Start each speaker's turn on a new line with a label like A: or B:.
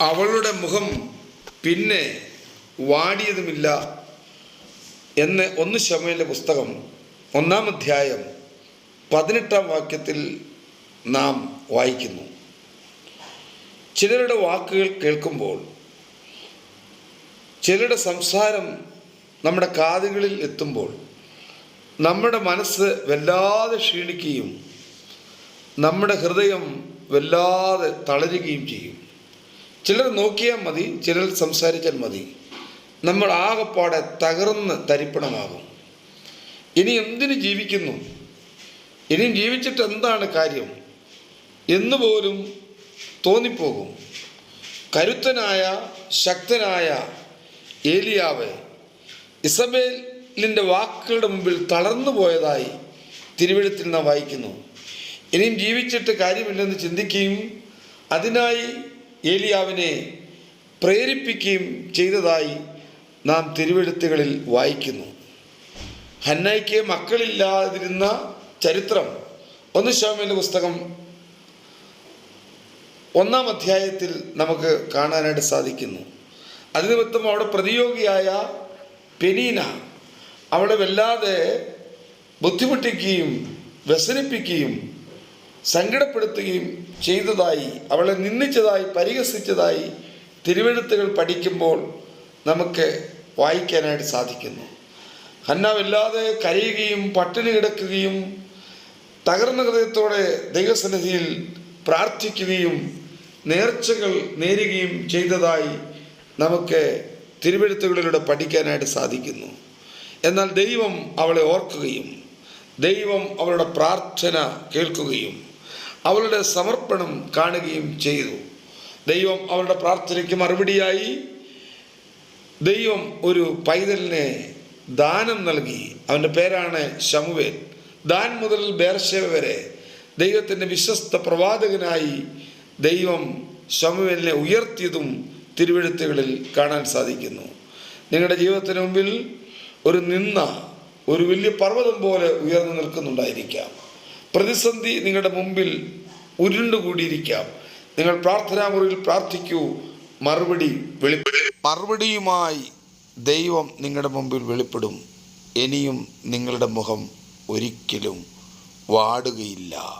A: അവളുടെ മുഖം പിന്നെ വാടിയതുമില്ല എന്ന് ഒന്ന് ശമയിലെ പുസ്തകം ഒന്നാം അധ്യായം പതിനെട്ടാം വാക്യത്തിൽ നാം വായിക്കുന്നു. ചിലരുടെ വാക്കുകൾ കേൾക്കുമ്പോൾ ചിലരുടെ സംസാരം നമ്മുടെ കാതുകളിൽ എത്തുമ്പോൾ നമ്മുടെ മനസ്സ് വല്ലാതെ ക്ഷീണിക്കുകയും നമ്മുടെ ഹൃദയം വല്ലാതെ തളരുകയും ചെയ്യും. ചിലർ നോക്കിയാൽ മതി ചിലർ സംസാരിച്ചാൽ മതി. നമ്മൾ ആകെപ്പാടെ തകർന്ന് തരിപ്പണമാകും. ഇനി എന്തിനു ജീവിക്കുന്നു? ഇനിയും ജീവിച്ചിട്ട് എന്താണ് കാര്യം? എന്നുപോലും തോന്നിപ്പോകും. കരുത്തനായ ശക്തനായ ഏലിയാവ് ഇസബേലിന്റെ വാക്കുകളുടെ മുമ്പിൽ തളർന്നു പോയതായി തിരുവഴുത്തിൽ നാം വായിക്കുന്നു. ഇനിയും ജീവിച്ചിട്ട് കാര്യമില്ലെന്ന് ചിന്തിക്കുകയും അതിനായി ഏലിയാവിനെ പ്രേരിപ്പിക്കുകയും ചെയ്തതായി നാം തിരുവെഴുത്തുകളിൽ വായിക്കുന്നു. ഹന്നയ്ക്ക് മക്കളില്ലാതിരുന്ന ചരിത്രം. ഒന്ന് ശോമിന്റെ പുസ്തകം ഒന്നാം അധ്യായത്തിൽ നമുക്ക് കാണാനായിട്ട് സാധിക്കുന്നു. അത് നിമിത്തം അവിടെ പ്രതിയോഗിയായ പെനീന അവളെ വല്ലാതെ ബുദ്ധിമുട്ടിക്കുകയും വ്യസനിപ്പിക്കുകയും സങ്കടപ്പെടുത്തുകയും ചെയ്തതായി അവളെ നിന്ദിച്ചതായി പരിഹസിച്ചതായി തിരുവെഴുത്തുകൾ പഠിക്കുമ്പോൾ നമുക്ക് വായിക്കാനായിട്ട് സാധിക്കുന്നു. ഹന്നാവില്ലാതെ കരയുകയും പട്ടിണി കിടക്കുകയും തകർന്ന ഹൃദയത്തോടെ ദൈവസന്നിധിയിൽ പ്രാർത്ഥിക്കുകയും നേർച്ചകൾ നേരുകയും ചെയ്തതായി നമുക്ക് തിരുവെഴുത്തുകളിലൂടെ പഠിക്കാനായിട്ട് സാധിക്കുന്നു. എന്നാൽ ദൈവം അവളെ ഓർക്കുകയും ദൈവം അവളുടെ പ്രാർത്ഥന കേൾക്കുകയും അവളുടെ സമർപ്പണം കാണുകയും ചെയ്തു. ദൈവം അവളുടെ പ്രാർത്ഥനയ്ക്ക് മറുപടിയായി ദൈവം ഒരു പൈതലിനെ ദാനം നൽകി. അവന്റെ പേരാണ് ശമുവേൽ. ദാൻ മുതൽ ബേർഷേവ വരെ ദൈവത്തിന്റെ വിശ്വസ്ത പ്രവാചകനായി ദൈവം ശമുവേലിനെ ഉയർത്തിയതും തിരുവെഴുത്തുകളിൽ കാണാൻ സാധിക്കുന്നു. നിങ്ങളുടെ ജീവിതത്തിന് മുമ്പിൽ ഒരു നിന്ന ഒരു വലിയ പർവതം പോലെ ഉയർന്നു നിൽക്കുന്നുണ്ടായിരിക്കാം. പ്രതിസന്ധി നിങ്ങളുടെ മുമ്പിൽ ഉരുണ്ടുകൂടിയിരിക്കാം നിങ്ങൾ പ്രാർത്ഥനാ മുറിയിൽ പ്രാർത്ഥിക്കൂ. മറുപടി മറുപടിയുമായി ദൈവം നിങ്ങളുടെ മുമ്പിൽ വെളിപ്പെടും. ഇനിയും നിങ്ങളുടെ മുഖം ഒരിക്കലും വാടുകയില്ല.